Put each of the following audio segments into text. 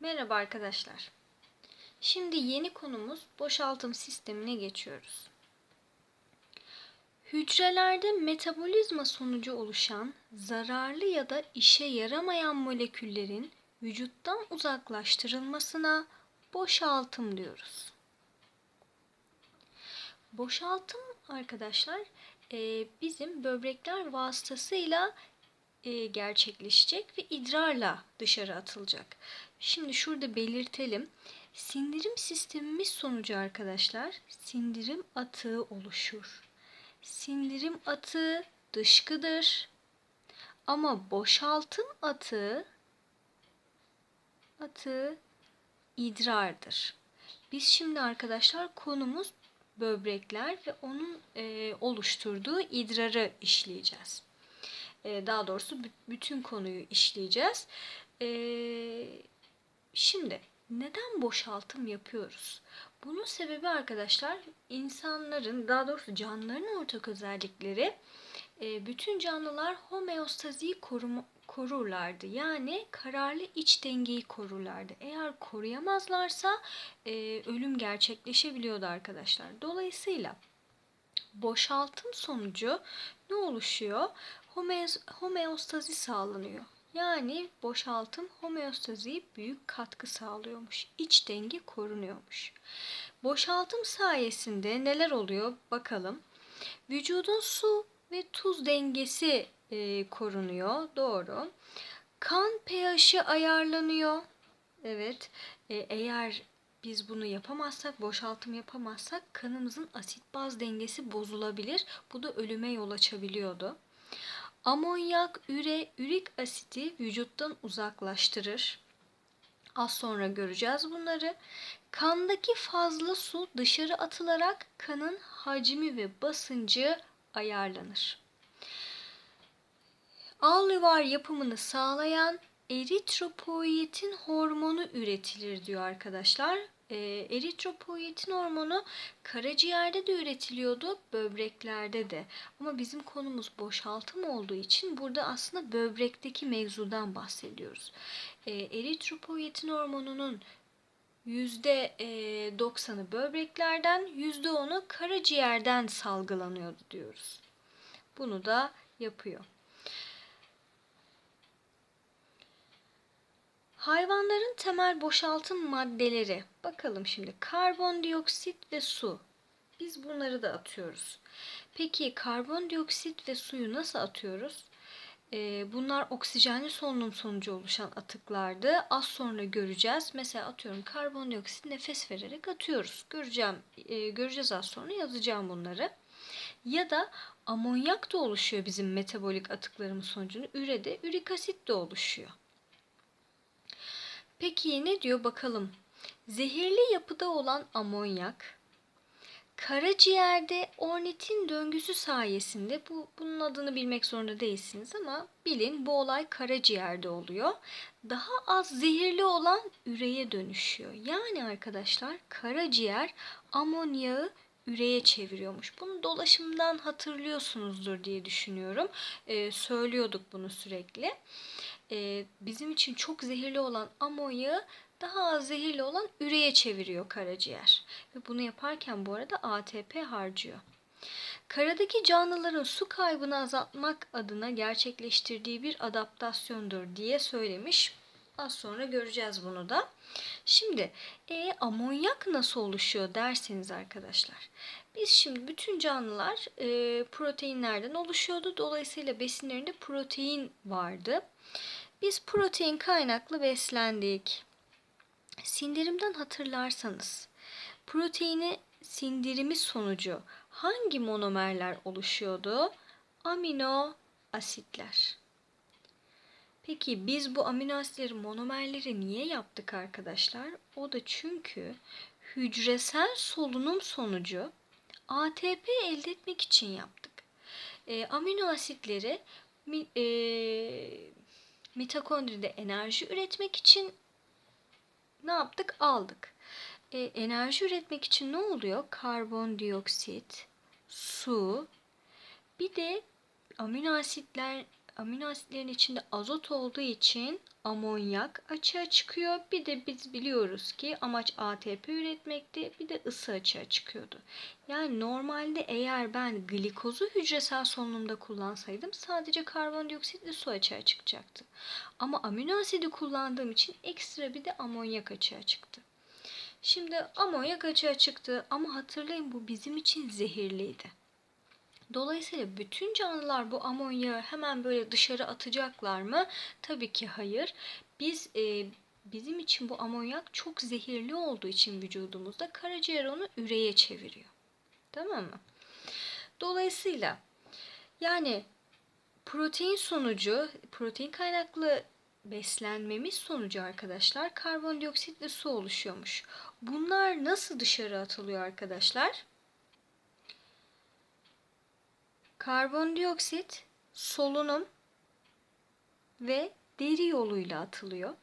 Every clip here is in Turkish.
Merhaba arkadaşlar. Şimdi yeni konumuz boşaltım sistemine geçiyoruz. Hücrelerde metabolizma sonucu oluşan zararlı ya da işe yaramayan moleküllerin vücuttan uzaklaştırılmasına boşaltım diyoruz. Boşaltım arkadaşlar e, bizim böbrekler vasıtasıyla e, gerçekleşecek ve idrarla dışarı atılacak. Şimdi şurada belirtelim. Sindirim sistemimiz sonucu arkadaşlar sindirim atığı oluşur. Sindirim atığı dışkıdır. Ama boşaltım atığı atığı idrardır. Biz şimdi arkadaşlar konumuz böbrekler ve onun e, oluşturduğu idrarı işleyeceğiz. E, daha doğrusu bütün konuyu işleyeceğiz. E, şimdi neden boşaltım yapıyoruz? Bunun sebebi arkadaşlar insanların daha doğrusu canlıların ortak özellikleri e, bütün canlılar homeostaziyi koruma, korurlardı. Yani kararlı iç dengeyi korurlardı. Eğer koruyamazlarsa e, ölüm gerçekleşebiliyordu arkadaşlar. Dolayısıyla boşaltım sonucu ne oluşuyor? homeostazi sağlanıyor. Yani boşaltım homeostaziye büyük katkı sağlıyormuş. İç denge korunuyormuş. Boşaltım sayesinde neler oluyor bakalım. Vücudun su ve tuz dengesi e, korunuyor. Doğru. Kan pH'i ayarlanıyor. Evet. E, eğer biz bunu yapamazsak, boşaltım yapamazsak kanımızın asit baz dengesi bozulabilir. Bu da ölüme yol açabiliyordu. Amonyak, üre, ürik asiti vücuttan uzaklaştırır. Az sonra göreceğiz bunları. Kandaki fazla su dışarı atılarak kanın hacmi ve basıncı ayarlanır. Alüvar yapımını sağlayan eritropoietin hormonu üretilir diyor arkadaşlar e, eritropoietin hormonu karaciğerde de üretiliyordu, böbreklerde de. Ama bizim konumuz boşaltım olduğu için burada aslında böbrekteki mevzudan bahsediyoruz. E, eritropoietin hormonunun %90'ı böbreklerden, %10'u karaciğerden salgılanıyordu diyoruz. Bunu da yapıyor. Hayvanların temel boşaltım maddeleri. Bakalım şimdi karbondioksit ve su. Biz bunları da atıyoruz. Peki karbondioksit ve suyu nasıl atıyoruz? Ee, bunlar oksijenli solunum sonucu oluşan atıklardı. Az sonra göreceğiz. Mesela atıyorum karbondioksit nefes vererek atıyoruz. Göreceğim, e, göreceğiz az sonra yazacağım bunları. Ya da amonyak da oluşuyor bizim metabolik atıklarımız sonucunda. Ürede ürik asit de oluşuyor. Peki ne diyor bakalım. Zehirli yapıda olan amonyak karaciğerde ornitin döngüsü sayesinde bu bunun adını bilmek zorunda değilsiniz ama bilin bu olay karaciğerde oluyor. Daha az zehirli olan üreye dönüşüyor. Yani arkadaşlar karaciğer amonyağı üreye çeviriyormuş. Bunu dolaşımdan hatırlıyorsunuzdur diye düşünüyorum. Ee, söylüyorduk bunu sürekli e, bizim için çok zehirli olan amonyağı daha az zehirli olan üreye çeviriyor karaciğer. Ve bunu yaparken bu arada ATP harcıyor. Karadaki canlıların su kaybını azaltmak adına gerçekleştirdiği bir adaptasyondur diye söylemiş. Az sonra göreceğiz bunu da. Şimdi e, amonyak nasıl oluşuyor derseniz arkadaşlar. Biz şimdi bütün canlılar e, proteinlerden oluşuyordu. Dolayısıyla besinlerinde protein vardı. Biz protein kaynaklı beslendik. Sindirimden hatırlarsanız proteini sindirimi sonucu hangi monomerler oluşuyordu? Amino asitler. Peki biz bu amino asitleri monomerleri niye yaptık arkadaşlar? O da çünkü hücresel solunum sonucu ATP elde etmek için yaptık. E, amino asitleri e, mitokondride enerji üretmek için ne yaptık? Aldık. E, enerji üretmek için ne oluyor? Karbondioksit, su, bir de amino asitler amino asitlerin içinde azot olduğu için amonyak açığa çıkıyor. Bir de biz biliyoruz ki amaç ATP üretmekti. Bir de ısı açığa çıkıyordu. Yani normalde eğer ben glikozu hücresel solunumda kullansaydım sadece karbondioksit ve su açığa çıkacaktı. Ama amino asidi kullandığım için ekstra bir de amonyak açığa çıktı. Şimdi amonyak açığa çıktı ama hatırlayın bu bizim için zehirliydi. Dolayısıyla bütün canlılar bu amonyağı hemen böyle dışarı atacaklar mı? Tabii ki hayır. Biz e, bizim için bu amonyak çok zehirli olduğu için vücudumuzda karaciğer onu üreye çeviriyor. Tamam mı? Dolayısıyla yani protein sonucu, protein kaynaklı beslenmemiz sonucu arkadaşlar karbondioksit ve su oluşuyormuş. Bunlar nasıl dışarı atılıyor arkadaşlar? Karbondioksit solunum ve deri yoluyla atılıyor.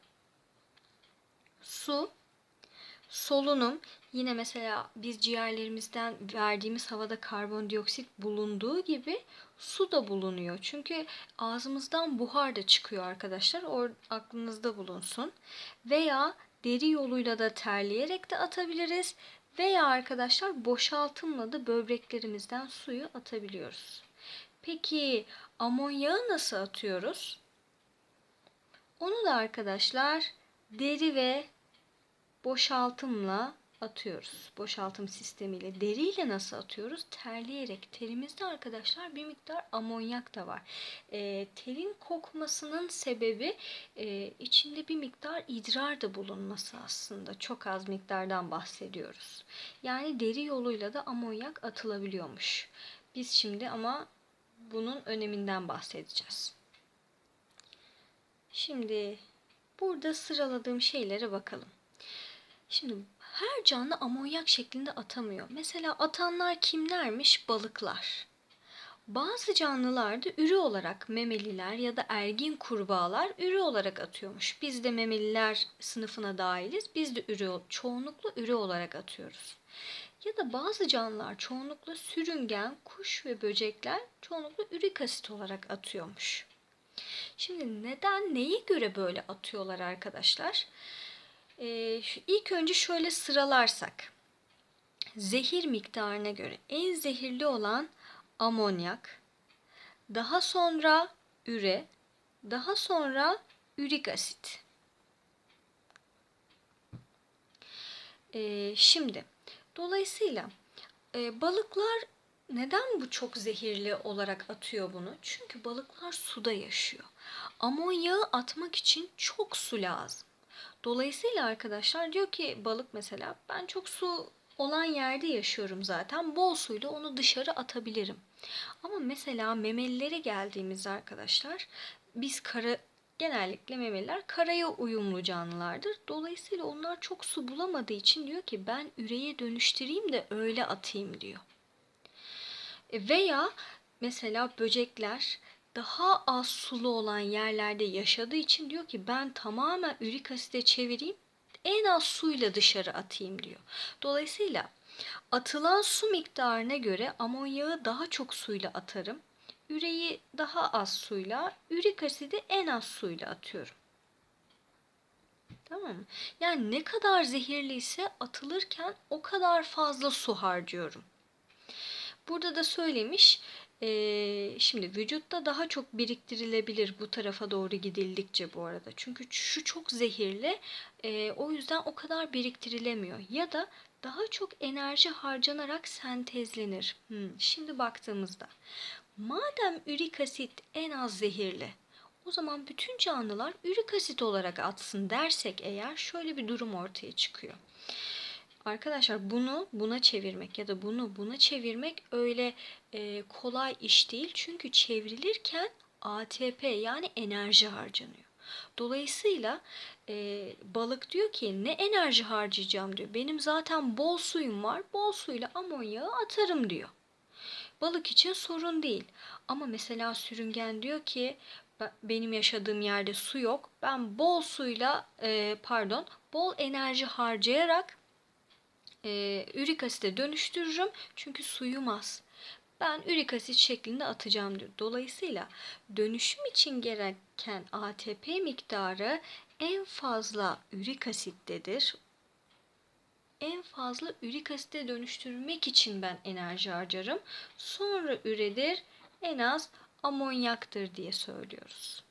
Su solunum yine mesela biz ciğerlerimizden verdiğimiz havada karbondioksit bulunduğu gibi su da bulunuyor. Çünkü ağzımızdan buhar da çıkıyor arkadaşlar. O aklınızda bulunsun. Veya deri yoluyla da terleyerek de atabiliriz. Veya arkadaşlar boşaltımla da böbreklerimizden suyu atabiliyoruz. Peki amonyağı nasıl atıyoruz? Onu da arkadaşlar deri ve boşaltımla atıyoruz. Boşaltım sistemiyle. Deriyle nasıl atıyoruz? Terleyerek. Terimizde arkadaşlar bir miktar amonyak da var. E, terin kokmasının sebebi e, içinde bir miktar idrar da bulunması aslında. Çok az miktardan bahsediyoruz. Yani deri yoluyla da amonyak atılabiliyormuş. Biz şimdi ama bunun öneminden bahsedeceğiz. Şimdi burada sıraladığım şeylere bakalım. Şimdi her canlı amonyak şeklinde atamıyor. Mesela atanlar kimlermiş? Balıklar. Bazı canlılarda ürü olarak memeliler ya da ergin kurbağalar ürü olarak atıyormuş. Biz de memeliler sınıfına dahiliz. Biz de ürü, çoğunlukla ürü olarak atıyoruz. Ya da bazı canlılar çoğunlukla sürüngen, kuş ve böcekler çoğunlukla ürik asit olarak atıyormuş. Şimdi neden, neye göre böyle atıyorlar arkadaşlar? Ee, ilk önce şöyle sıralarsak. Zehir miktarına göre en zehirli olan amonyak, daha sonra üre, daha sonra ürik asit. Ee, şimdi Dolayısıyla e, balıklar neden bu çok zehirli olarak atıyor bunu? Çünkü balıklar suda yaşıyor. Amonyağı atmak için çok su lazım. Dolayısıyla arkadaşlar diyor ki balık mesela ben çok su olan yerde yaşıyorum zaten. Bol suyla onu dışarı atabilirim. Ama mesela memelilere geldiğimizde arkadaşlar biz kara genellikle memeliler karaya uyumlu canlılardır. Dolayısıyla onlar çok su bulamadığı için diyor ki ben üreye dönüştüreyim de öyle atayım diyor. E, veya mesela böcekler daha az sulu olan yerlerde yaşadığı için diyor ki ben tamamen ürik asite çevireyim en az suyla dışarı atayım diyor. Dolayısıyla atılan su miktarına göre amonyağı daha çok suyla atarım üreyi daha az suyla, ürik asidi en az suyla atıyorum. Tamam mı? Yani ne kadar zehirliyse atılırken o kadar fazla su harcıyorum. Burada da söylemiş, e, şimdi vücutta daha çok biriktirilebilir bu tarafa doğru gidildikçe bu arada. Çünkü şu çok zehirli, e, o yüzden o kadar biriktirilemiyor. Ya da daha çok enerji harcanarak sentezlenir. Hmm, şimdi baktığımızda Madem ürik asit en az zehirli, o zaman bütün canlılar ürik asit olarak atsın dersek eğer şöyle bir durum ortaya çıkıyor. Arkadaşlar bunu buna çevirmek ya da bunu buna çevirmek öyle e, kolay iş değil. Çünkü çevrilirken ATP yani enerji harcanıyor. Dolayısıyla e, balık diyor ki ne enerji harcayacağım diyor. Benim zaten bol suyum var. Bol suyla amonyağı atarım diyor. Balık için sorun değil. Ama mesela sürüngen diyor ki benim yaşadığım yerde su yok. Ben bol suyla e, pardon bol enerji harcayarak e, ürik asite dönüştürürüm. Çünkü suyum az. Ben ürik asit şeklinde atacağım diyor. Dolayısıyla dönüşüm için gereken ATP miktarı en fazla ürik asittedir. En fazla ürik asite dönüştürmek için ben enerji harcarım. Sonra üredir en az amonyaktır diye söylüyoruz.